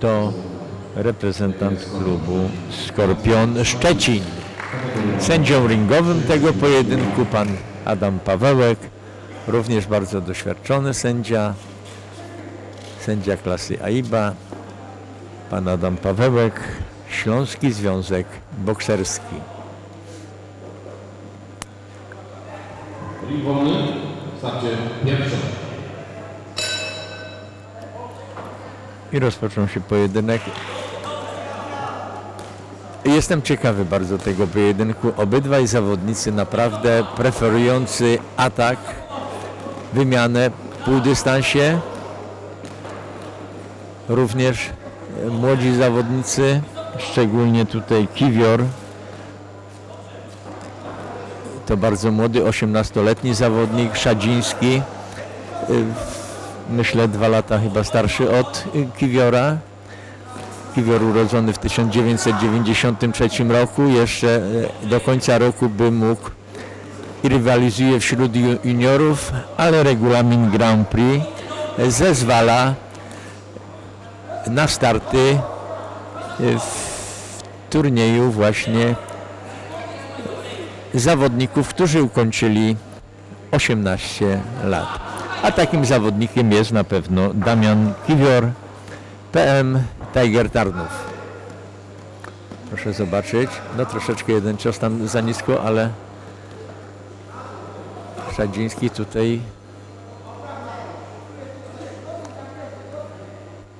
to reprezentant klubu Skorpion Szczecin. Sędzią ringowym tego pojedynku pan Adam Pawełek, również bardzo doświadczony sędzia, sędzia klasy AIBA, pan Adam Pawełek, Śląski Związek Bokserski. Starcie. I rozpoczął się pojedynek. Jestem ciekawy bardzo tego pojedynku. Obydwaj zawodnicy naprawdę preferujący atak, wymianę półdystansie. Również młodzi zawodnicy, szczególnie tutaj Kiwior. To bardzo młody, 18-letni zawodnik, Szadziński. Myślę dwa lata chyba starszy od Kiwiora. Kiwior urodzony w 1993 roku, jeszcze y, do końca roku by mógł i rywalizuje wśród ju- juniorów, ale regulamin Grand Prix zezwala na starty y, w turnieju właśnie zawodników, którzy ukończyli 18 lat. A takim zawodnikiem jest na pewno Damian Kiwior, PM Tiger Tarnów. Proszę zobaczyć, no troszeczkę jeden cios tam za nisko, ale Szadziński tutaj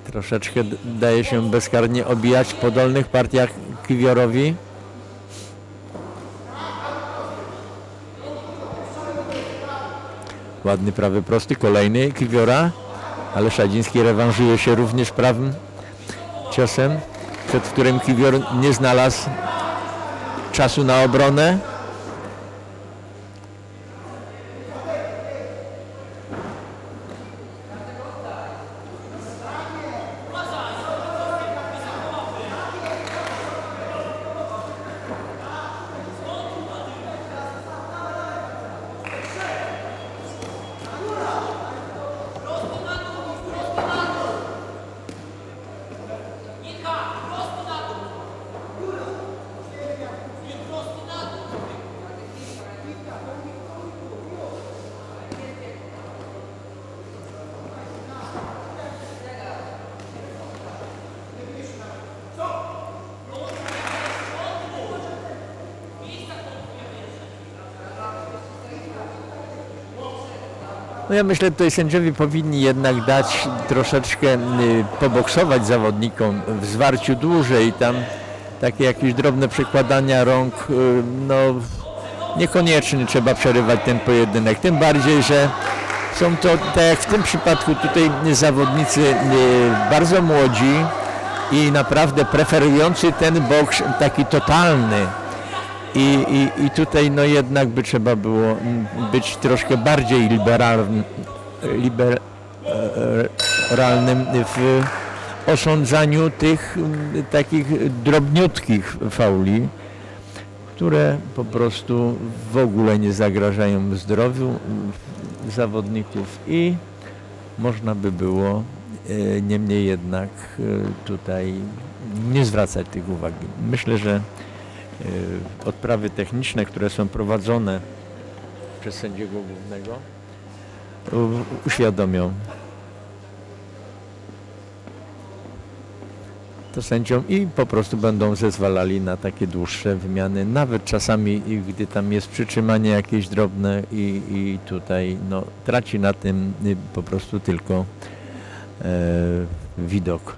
troszeczkę daje się bezkarnie obijać po dolnych partiach Kiwiorowi. Ładny prawy prosty, kolejny Kiwiora, ale Szadziński rewanżuje się również prawym ciosem, przed którym Kiwior nie znalazł czasu na obronę. No ja myślę, tutaj sędziowie powinni jednak dać troszeczkę y, poboksować zawodnikom w zwarciu dłużej. Tam takie jakieś drobne przekładania rąk, y, no niekoniecznie trzeba przerywać ten pojedynek. Tym bardziej, że są to, tak jak w tym przypadku tutaj zawodnicy y, bardzo młodzi i naprawdę preferujący ten boks taki totalny. I, i, I tutaj no jednak by trzeba było być troszkę bardziej liberalnym, liberalnym w osądzaniu tych takich drobniutkich fauli, które po prostu w ogóle nie zagrażają zdrowiu zawodników i można by było e, niemniej jednak e, tutaj nie zwracać tych uwagi. Myślę, że e, odprawy techniczne, które są prowadzone przez sędziego głównego uświadomią to sędziom i po prostu będą zezwalali na takie dłuższe wymiany, nawet czasami gdy tam jest przytrzymanie jakieś drobne i, i tutaj no, traci na tym y, po prostu tylko e, widok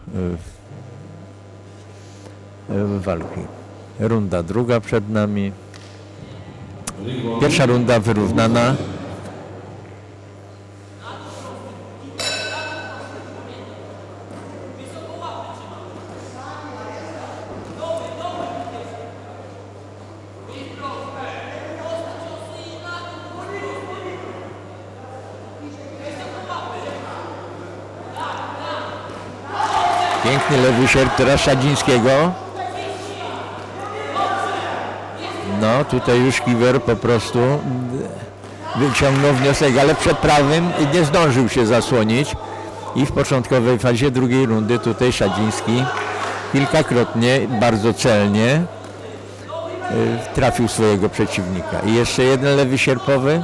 e, e, walki. Runda druga przed nami. Pierwsza runda wyrównana. Piękny lewy sierp teraz Szadzińskiego. No, tutaj już Kiwer po prostu wyciągnął wniosek, ale przed prawym nie zdążył się zasłonić. I w początkowej fazie drugiej rundy tutaj Szadziński kilkakrotnie, bardzo celnie y, trafił swojego przeciwnika. I jeszcze jeden lewy sierpowy.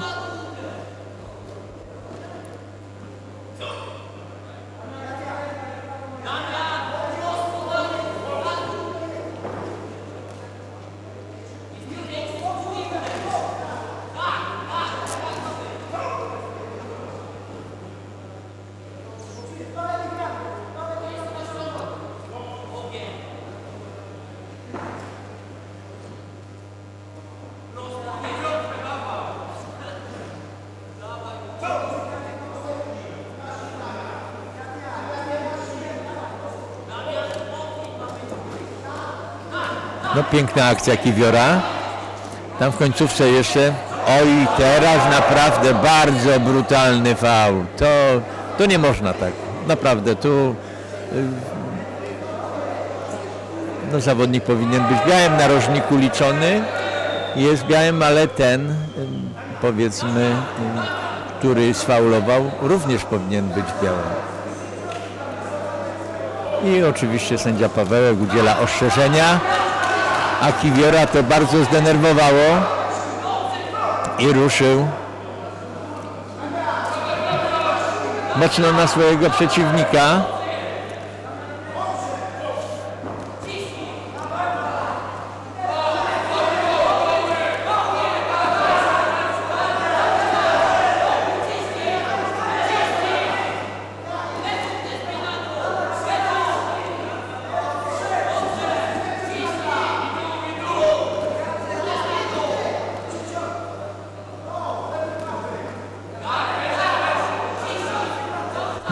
No piękna akcja Kiwiora. Tam w końcówce jeszcze. Oj, teraz naprawdę bardzo brutalny faul. To, to nie można tak. Naprawdę, tu y, no, zawodnik powinien być białym narożniku liczony. Jest białym, ale ten, y, powiedzmy, y, który sfaulował, również powinien być białym. I oczywiście sędzia Pawełek udziela ostrzeżenia a Kiwiora to bardzo zdenerwowało i ruszył mocno na swojego przeciwnika.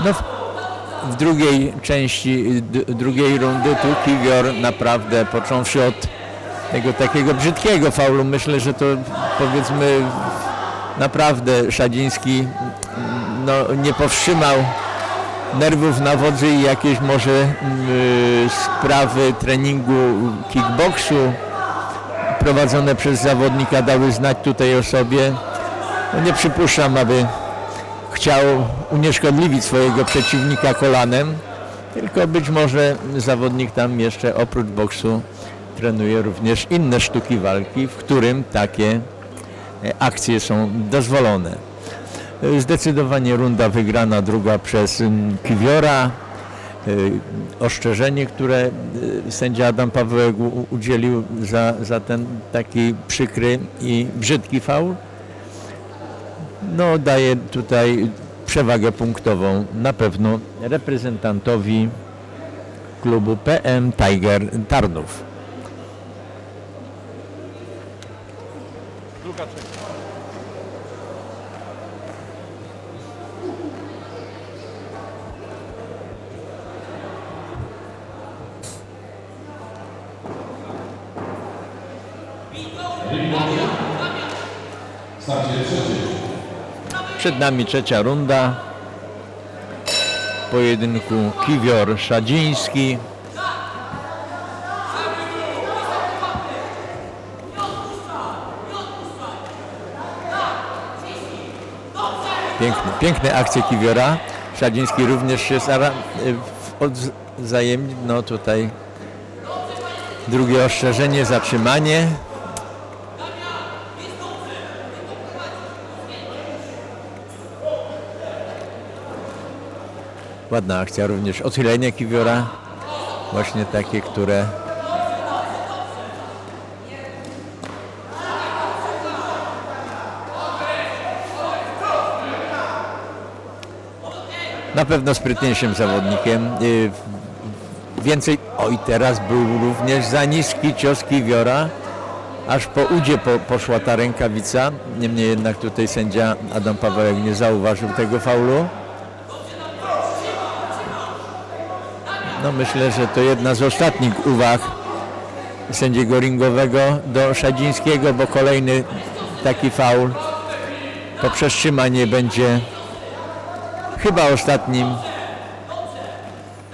No w, w drugiej części drugiej rundy tu Kiwior naprawdę począwszy od tego takiego brzydkiego faulu, myślę, że to powiedzmy naprawdę Szadziński no, nie powstrzymał nerwów na wodzy i jakieś może y, sprawy treningu kickboksu prowadzone przez zawodnika dały znać tutaj o sobie. No, nie przypuszczam, aby chciał unieszkodliwić swojego przeciwnika kolanem, tylko być może zawodnik tam jeszcze oprócz boksu trenuje również inne sztuki walki, w którym takie e, akcje są dozwolone. E, Zdecydowanie runda wygrana, druga przez Kiwiora. E, Ostrzeżenie, które sędzia Adam Pawełek udzielił za, za ten taki przykry i brzydki faul no, daje tutaj przewagę punktową na pewno reprezentantowi klubu PM Tiger Tarnów. Starcie trzeciej. Przed nami trzecia runda. Pojedynku Kiwior-Szadziński. Piękne, piękne akcje Kiwiora. Szadziński również się stara w- odwzajemnić. No tutaj drugie ostrzeżenie, zatrzymanie. Ładna akcja również. Odchylenie Kiwiora. Właśnie takie, które na pewno sprytniejszym zawodnikiem. Y, Więcej, oj teraz był również za niski cios Kiwiora, aż po udzie po, poszła ta rękawica. Niemniej jednak tutaj sędzia Adam Pawełek nie zauważył tego faulu. No myślę, że to jedna z ostatnich uwag sędziego ringowego do Szadzińskiego, bo kolejny taki faul po przetrzymanie będzie chyba ostatnim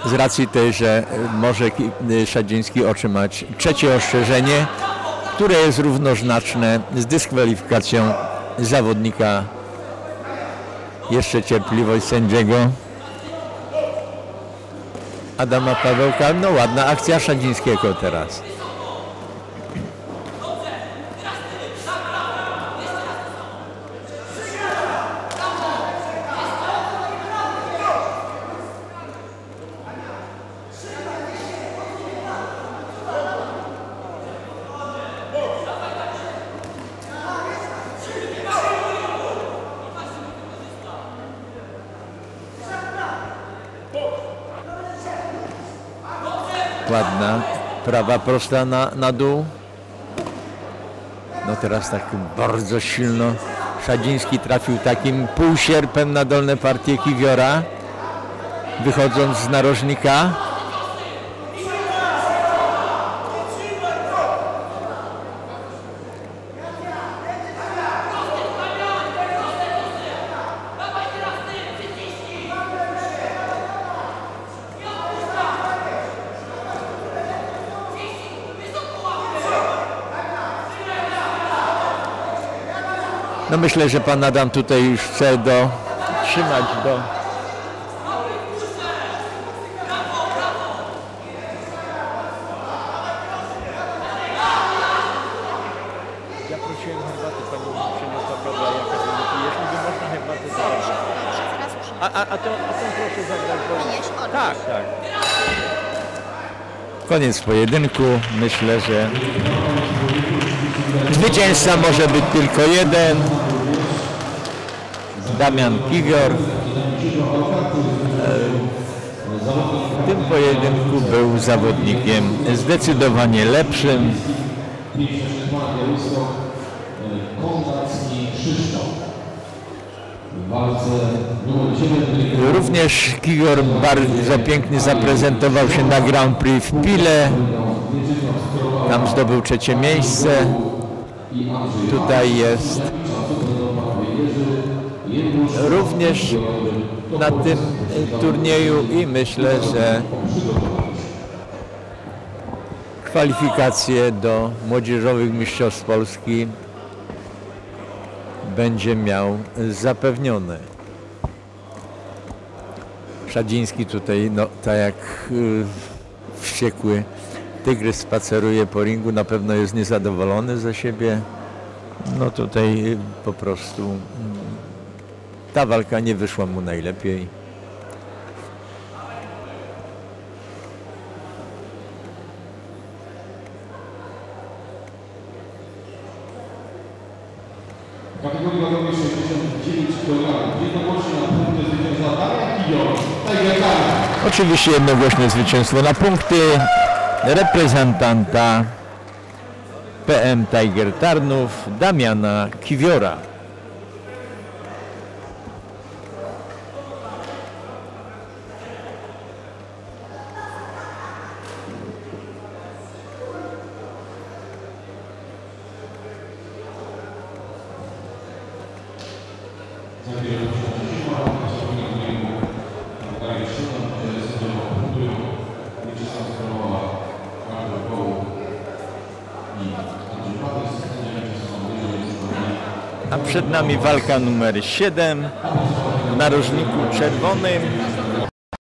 z racji tej, że może Ki- Szadziński otrzymać trzecie ostrzeżenie, które jest równoznaczne z dyskwalifikacją zawodnika. Jeszcze cierpliwość sędziego. Adama Pawełka. No ładna akcja Szadzińskiego teraz. Ładna. Prawa prosta na, na dół. No teraz tak bardzo silno. Szadziński trafił takim półsierpem na dolne partie Kiwiora. Wychodząc z narożnika. No myślę, że pan Adam tutaj już chce do trzymać do. Ja prosiłem herbaty, pani mi przyniosła prawda, jaka jeśli by można herbatę zabrać. A, a, a, to, a tą proszę zabrać, bo... Tak, tak. Koniec pojedynku. Myślę, że zwycięzca może być tylko jeden. Damian Kiwior. E, W tym pojedynku był zawodnikiem zdecydowanie lepszym. Konradzki Krzysztof. W walce numer 7 Również Kiwior bardzo pięknie zaprezentował się na Grand Prix w Pile. Tam zdobył trzecie miejsce. Tutaj jest również na tym e, turnieju i myślę, że kwalifikacje do młodzieżowych mistrzostw Polski będzie miał zapewnione. Szadziński tutaj, no tak jak y, wściekły tygrys spaceruje po ringu, na pewno jest niezadowolony ze siebie. No tutaj po prostu mm, ta walka nie wyszła mu najlepiej. W kategorii wagowej 69 kg. Jednogłośnie na punkty zwycięża Damian Kiwior. Tiger Time. Oczywiście jednogłośne zwycięstwo na punkty reprezentanta PM Tiger Tarnów Damiana Kiwiora. Przed nami walka numer 7 w narożniku czerwonym.